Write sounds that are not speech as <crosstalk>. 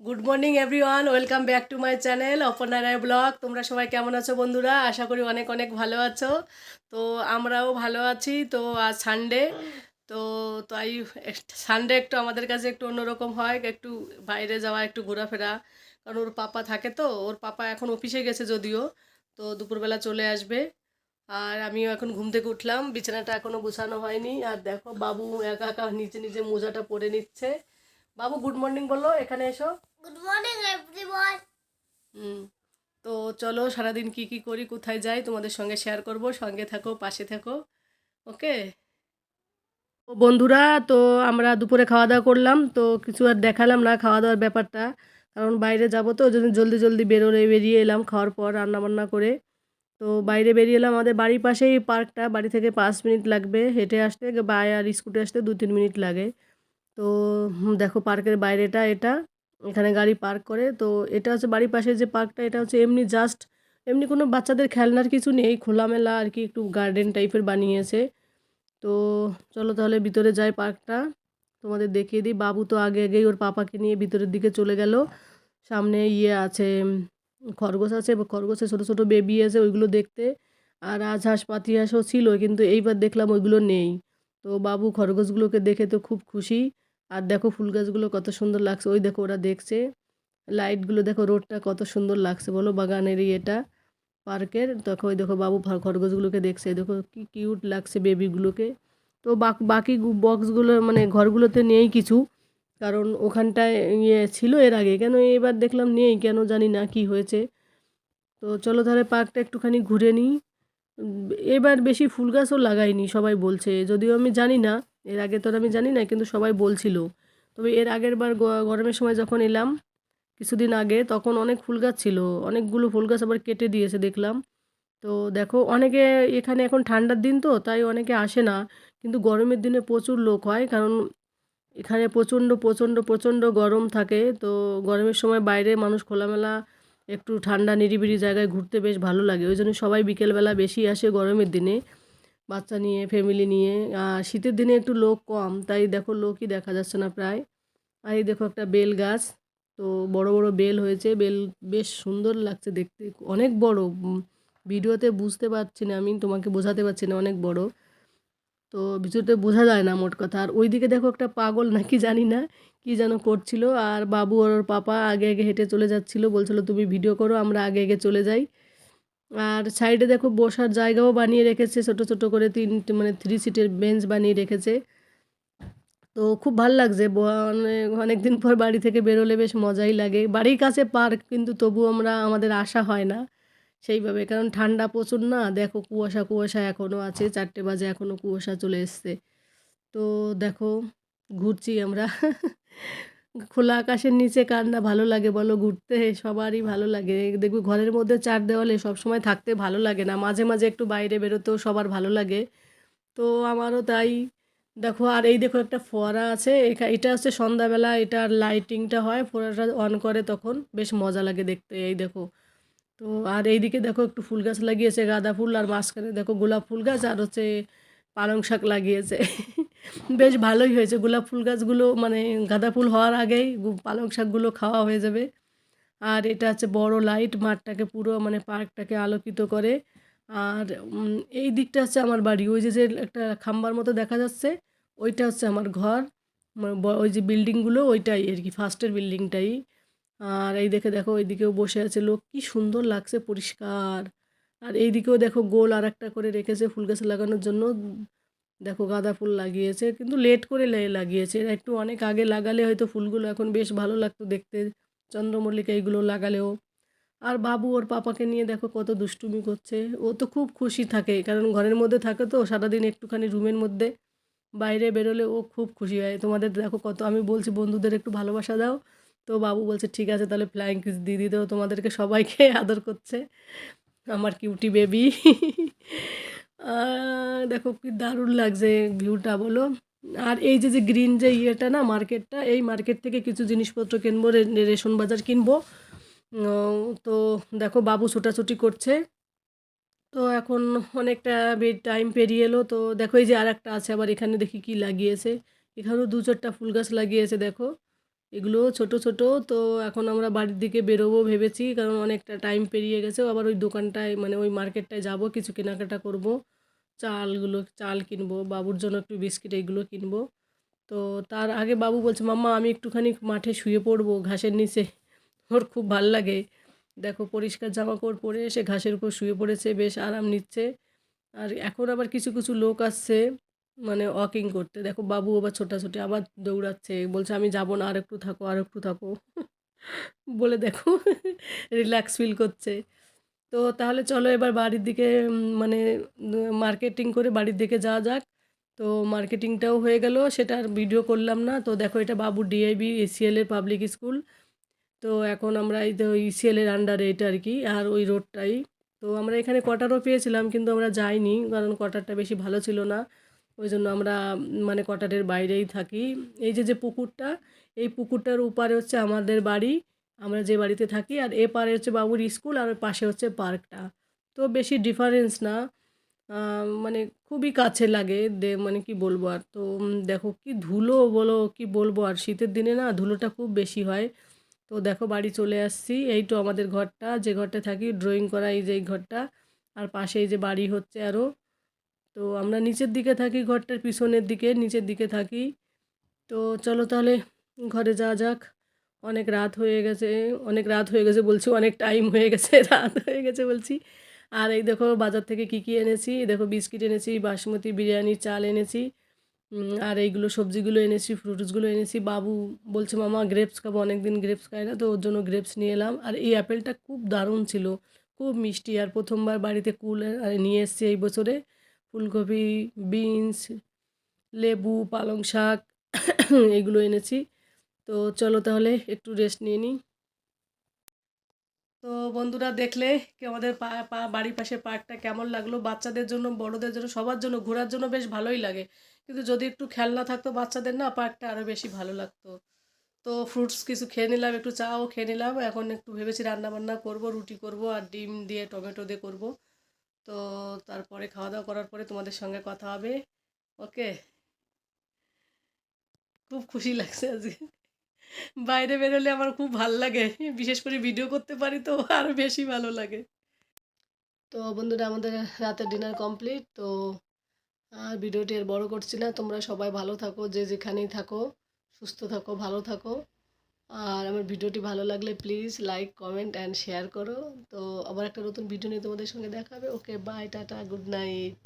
Good morning everyone welcome back to my channel Aparna Roy blog তোমরা সবাই কেমন আছো বন্ধুরা? আশা করি অনেক অনেক ভালো আছো। তো আমরাও ভালো আছি। তো আজ সানডে তো তাই সানডে একটু আমাদের কাছে একটু অন্যরকম হয়। একটু বাইরে যাওয়া, একটু ঘোরাফেরা। কারণ ওর পাপা থাকে তো। ওর পাপা এখন অফিসে গেছে যদিও। তো দুপুরবেলা চলে আসবে। আর আমিও এখন ঘুম থেকে উঠলাম। বিছানাটা এখনও গুছানো হয়নি। আর দেখো, বাবু একা একা নিচে নিচে মোজাটা পরে নিচ্ছে। বাবু গুড মর্নিং বলল এখানে এসো। Good morning. হুম তো চলো সারাদিন কি কি করি কোথায় যাই তোমাদের সঙ্গে শেয়ার করব সঙ্গে থাকো পাশে থাকো ওকে তো বন্ধুরা তো আমরা দুপুরে খাওয়া দাওয়া করলাম তো কিছু আর দেখালাম না খাওয়া দাওয়ার ব্যাপারটা কারণ বাইরে যাব তো ওই জন্য জলদি জলদি বেরোলে বেরিয়ে এলাম খাওয়ার পর রান্না বান্না করে। তো বাইরে বেরিয়ে এলাম আমাদের বাড়ির পাশেই পার্কটা বাড়ি থেকে পাঁচ মিনিট লাগবে হেঁটে আসতে বা আর স্কুটে আসতে দু তিন মিনিট লাগে। তো দেখো পার্কের বাইরেটা এটা, এখানে গাড়ি পার্ক করে। তো এটা হচ্ছে বাড়ির পাশে যে পার্কটা, এটা হচ্ছে এমনি জাস্ট এমনি কোনো বাচ্চাদের খেলনার কিছু নেই, খোলামেলা আর কি একটু গার্ডেন টাইপের বানিয়েছে। তো চলো তাহলে ভিতরে যাই পার্কটা, তোমাদের দেখিয়ে দিই। বাবু তো আগে আগেই ওর পাপাকে নিয়ে ভিতরের দিকে চলে গেল। সামনে ইয়ে আছে, খরগোশ আছে, খরগোশে ছোটো ছোটো বেবি আছে ওইগুলো দেখতে। আর রাজহাঁস পাতি হাঁসও ছিল, কিন্তু এইবার দেখলাম ওইগুলো নেই। তো বাবু খরগোশগুলোকে দেখে তো খুব খুশি। আর দেখো ফুল গাছগুলো কত সুন্দর লাগছে। ওই দেখো ওরা দেখছে। লাইটগুলো দেখো রোডটা কত সুন্দর লাগছে বলো বাগানের এটা। পার্কের দেখো, ওই দেখো বাবু খরগোশগুলোকে দেখছে। দেখো কি কিউট লাগছে বেবিগুলোকে। তো বাকি বক্সগুলো মানে ঘরগুলোতে নেই কিছু। কারণ ওখানটায় ইয়ে ছিল এর আগে। কেন এবার দেখলাম নেই, কেন জানি না কি হয়েছে। তো চলো তাহলে পার্কটা একটুখানি ঘুরে নিই। এবার বেশি ফুল গাছও লাগাইনি সবাই বলছে। যদিও আমি জানি না এর আগে তো আমি জানি না কিন্তু সবাই বলছিল। তবে এর আগের বার গরমের সময় যখন এলাম, কিছুদিন আগে, তখন অনেক ফুল গাছ ছিল। অনেকগুলো ফুল গাছ আবার কেটে দিয়েছে, দেখলাম। তো দেখো, অনেকে এখানে এখন ঠান্ডার দিন তো, তাই অনেকে আসে না। কিন্তু গরমের দিনে প্রচুর লোক হয়, কারণ এখানে প্রচণ্ড প্রচণ্ড প্রচণ্ড গরম থাকে। তো গরমের সময় বাইরে মানুষ খোলামেলা, একটু ঠান্ডা, নিরিবিলি জায়গায় ঘুরতে বেশ ভালো লাগে। ওই জন্য সবাই বিকেলবেলা বেশি আসে গরমের দিনে। বাচ্চা নিয়ে ফ্যামিলি নিয়ে। শীতের দিনে একটু লোক কম, তাই দেখো লোকই দেখা যাচ্ছে না প্রায়। আর এই দেখো একটা বেল গাছ, তো বড় বড় বেল হয়েছে। বেল বেশ সুন্দর লাগছে দেখতে, অনেক বড়। ভিডিওতে বুঝতে পারছি না, আমি তোমাকে বোঝাতে পারছি না, অনেক বড়। তো ভিডিওতে বোঝা যায় না মোট কথা। আর ওইদিকে দেখো একটা পাগল নাকি জানি না, কি যেন করছিল। আর বাবু ওর পাপা আগে আগে হেঁটে চলে যাচ্ছিল, বলছিল, তুমি ভিডিও করো, আমরা আগে আগে চলে যাই। আর সাইডে দেখো বসার জায়গাও বানিয়ে রেখেছে, ছোট ছোট করে তিনটে মানে থ্রি সিটের বেঞ্চ বানিয়ে রেখেছে। তো খুব ভালো লাগছে অনেক দিন পর বাড়ি থেকে বেরোলে বেশ মজাই লাগে। বাড়ির কাছে পার্ক, কিন্তু তবু আমরা, আমাদের আসা হয় না সেইভাবে, কারণ ঠান্ডা প্রচুর না। দেখো কুয়াশা কুয়াশা এখনও আছে, চারটে বাজে এখনও কুয়াশা চলে এসছে। তো দেখো, ঘুরছি আমরা। <laughs> খোলা আকাশের নিচে কার না ভালো লাগে বলো, ঘুরতে সবারই ভালো লাগে। দেখবে ঘরের মধ্যে চার দেওয়ালে সব সময় থাকতে ভালো লাগে না, মাঝে মাঝে একটু বাইরে বেরোতেও সবার ভালো লাগে। তো আমারও তাই। দেখো, আর এই দেখো একটা ফোয়ারা আছে এটা হচ্ছে সন্ধ্যাবেলা এটার লাইটিংটা হয়, ফোয়ারাটা অন করে তখন, বেশ মজা লাগে দেখতে, এই দেখো। তো আর এইদিকে দেখো একটু ফুল গাছ লাগিয়েছে, গাঁদা ফুল, আর মাঝখানে দেখো গোলাপ ফুল গাছ, আর হচ্ছে পালং শাক লাগিয়েছে। বেশ ভালোই হয়েছে। গোলাপ ফুল গাছগুলো মানে গাঁদা ফুল হওয়ার আগেই পালং শাকগুলো খাওয়া হয়ে যাবে। আর এটা হচ্ছে বড় লাইট মাঠটাকে পুরো মানে পার্কটাকে আলোকিত করে। আর এই দিকটা হচ্ছে আমার বাড়ি। ওই যে যে একটা খাম্বার মতো দেখা যাচ্ছে, ওইটা হচ্ছে আমার ঘর। মানে ওই যে বিল্ডিংগুলো, ওইটাই আর কি, ফার্স্টের বিল্ডিংটাই। আর এই দেখে দেখো এইদিকেও বসে আছে লোক। কি সুন্দর লাগছে, পরিষ্কার। আর এইদিকেও দেখো গোল আর একটা করে রেখেছে ফুল গাছ লাগানোর জন্য। দেখো গাঁদা ফুল লাগিয়েছে, কিন্তু লেট করে লাগিয়েছে। একটু অনেক আগে লাগালে হয়তো ফুলগুলো এখন বেশ ভালো লাগতো দেখতে। চন্দ্রমল্লিকা এইগুলো লাগালেও। আর বাবু ওর পাপাকে নিয়ে দেখো কত দুষ্টুমি করছে। ও তো খুব খুশি থাকে, কারণ ঘরের মধ্যে থাকে তো, সারাদিন একটুখানি রুমের মধ্যে। বাইরে বেরোলে ও খুব খুশি হয়। তোমাদের দেখো কত, আমি বলছি বন্ধুদের একটু ভালোবাসা দাও। তো বাবু বলছে, ঠিক আছে, তাহলে ফ্লাইং কিস দিয়ে দিতেও তোমাদেরকে সবাইকে আদর করছে আমার কিউটি বেবি দেখো কি দারুণ লাগছে ভিউটা বলো। আর এই যে যে গ্রিন যে ইয়েটা না মার্কেটটা এই মার্কেট থেকে কিছু জিনিসপত্র কিনবো রেশন বাজার কিনবো। তো দেখো, বাবু ছোটাছুটি করছে। তো এখন অনেকটা টাইম পেরিয়ে এলো। তো দেখো, এই যে আর একটা আছে, আবার এখানে দেখি কি লাগিয়েছে। এখানেও দু চারটা ফুল গাছ লাগিয়েছে, দেখো। এগুলো ছোট ছোট। তো এখন আমরা বাড়ির দিকে বেরোবো ভেবেছি, কারণ অনেকটা টাইম পেরিয়ে গেছে। আবার ওই দোকানটায় মানে ওই মার্কেটটায় যাব, কিছু কেনাকাটা করব। চালগুলো, চাল কিনবো, বাবুর জন্য একটু বিস্কিট এইগুলো কিনবো। তো তার আগে বাবু বলছে, মাম্মা, আমি একটুখানি মাঠে শুয়ে পড়ব ঘাসের নিচে। ওর খুব ভালো লাগে। দেখো, পরিষ্কার জামা কাপড় পরে এসে ঘাসের উপর শুয়ে পড়েছে, বেশ আরাম নিচ্ছে। আর এখন আবার কিছু কিছু লোক আসছে। মানে ওয়াকিং করতে। দেখো বাবু আবার ছোটাছুটি, আবার দৌড়াচ্ছে, বলছে আমি যাব না আর একটু থাকো আর একটু থাকো। বলে দেখো রিল্যাক্স ফিল করছে। তো তাহলে চলো এবার বাড়ির দিকে মানে মার্কেটিং করে বাড়ির দিকে যাওয়া যাক। তো মার্কেটিংটাও হয়ে গেল, সেটা আর ভিডিও করলাম না। তো দেখো এটা বাবু ডিআইবি এসিএলের পাবলিক স্কুল তো এখন আমরা এই তো ইসিএলের আন্ডারে এটা আর কি, আর ওই রোডটাই তো আমরা এখানে কোয়ার্টারও পেয়েছিলাম, কিন্তু আমরা যাইনি, কারণ কোয়ার্টারটা বেশি ভালো ছিল না। ওই জন্য আমরা মানে কোয়ার্টারের বাইরেই থাকি। এই যে যে পুকুরটা, এই পুকুরটার উপারে হচ্ছে আমাদের বাড়ি। আমরা যে বাড়িতে থাকি, আর এ পারে হচ্ছে বাবুর স্কুল, আর পাশে হচ্ছে পার্কটা। তো বেশি ডিফারেন্স না। মানে খুবই কাছে লাগে দে মানে কি বলব আর, তো দেখো কি ধুলো বলো, কি বলব আর, শীতের দিনে না ধুলোটা খুব বেশি হয়। তো দেখো বাড়ি চলে আসছি, এই তো আমাদের ঘরটা, যে ঘরটা থাকি ড্রয়িং করা এই যে এই ঘরটা, আর পাশে এই যে বাড়ি হচ্ছে আরও তো আমরা নিচের দিকে থাকি, ঘরটার পিছনের দিকে, নিচের দিকে থাকি। তো চলো তাহলে ঘরে যাওয়া যাক। অনেক রাত হয়ে গেছে, অনেক রাত হয়ে গেছে বলছি, অনেক টাইম হয়ে গেছে, <laughs> রাত হয়ে গেছে বলছি। আর এই দেখো বাজার থেকে কী কী এনেছি? দেখো বিস্কিট এনেছি, বাসমতি বিরিয়ানির চাল এনেছি। আর এইগুলো সবজিগুলো এনেছি ফ্রুটসগুলো এনেছি। বাবু বলছে, মামা গ্রেপস খাব অনেক দিন গ্রেপস খাই না, তো ওর জন্য গ্রেপস নিয়ে এলাম। আর এই অ্যাপেলটা খুব দারুণ ছিল, খুব মিষ্টি। আর প্রথমবার বাড়িতে কুল নিয়ে এসেছি এই বছরে। ফুলকপি, বিনস, লেবু, পালং শাক, এগুলো এনেছি। তো চলো তাহলে একটু রেস্ট নিয়ে নিই। তো বন্ধুরা দেখলে কি আমাদের পা বাড়ির পাশে পার্কটা কেমন লাগল? বাচ্চাদের জন্য, বড়দের জন্য, সবার জন্য, ঘোরার জন্য বেশ ভালোই লাগে। কিন্তু যদি একটু খেলনা থাকতো বাচ্চাদের না, পার্কটা আরও বেশি ভালো লাগতো। তো ফ্রুটস কিছু খেয়ে নিলাম, একটু চাও খেয়ে নিলাম। এখন একটু ভেবেছি রান্না বান্না করব, রুটি করব, আর ডিম দিয়ে, টমেটো দিয়ে করব। তো তারপরে খাওয়া দাওয়া করার পরে তোমাদের সঙ্গে কথা হবে। ওকে? খুব খুশি লাগছে আজকে। বাইরে বেরোলে আমার খুব ভালো লাগে। বিশেষ করে ভিডিও করতে পারি তো আরও বেশি ভালো লাগে। তো বন্ধুরা, আমাদের রাতের ডিনার কমপ্লিট। তো আর ভিডিওটি আর বড় করছি না। তোমরা সবাই ভালো থাকো, যে যেখানেই থাকো, সুস্থ থাকো, ভালো থাকো। আর আমার ভিডিওটি ভালো লাগলে please like comment and share করো। তো আবার একটা নতুন ভিডিও নিয়ে তোমাদের সঙ্গে দেখা হবে। Okay bye tata good night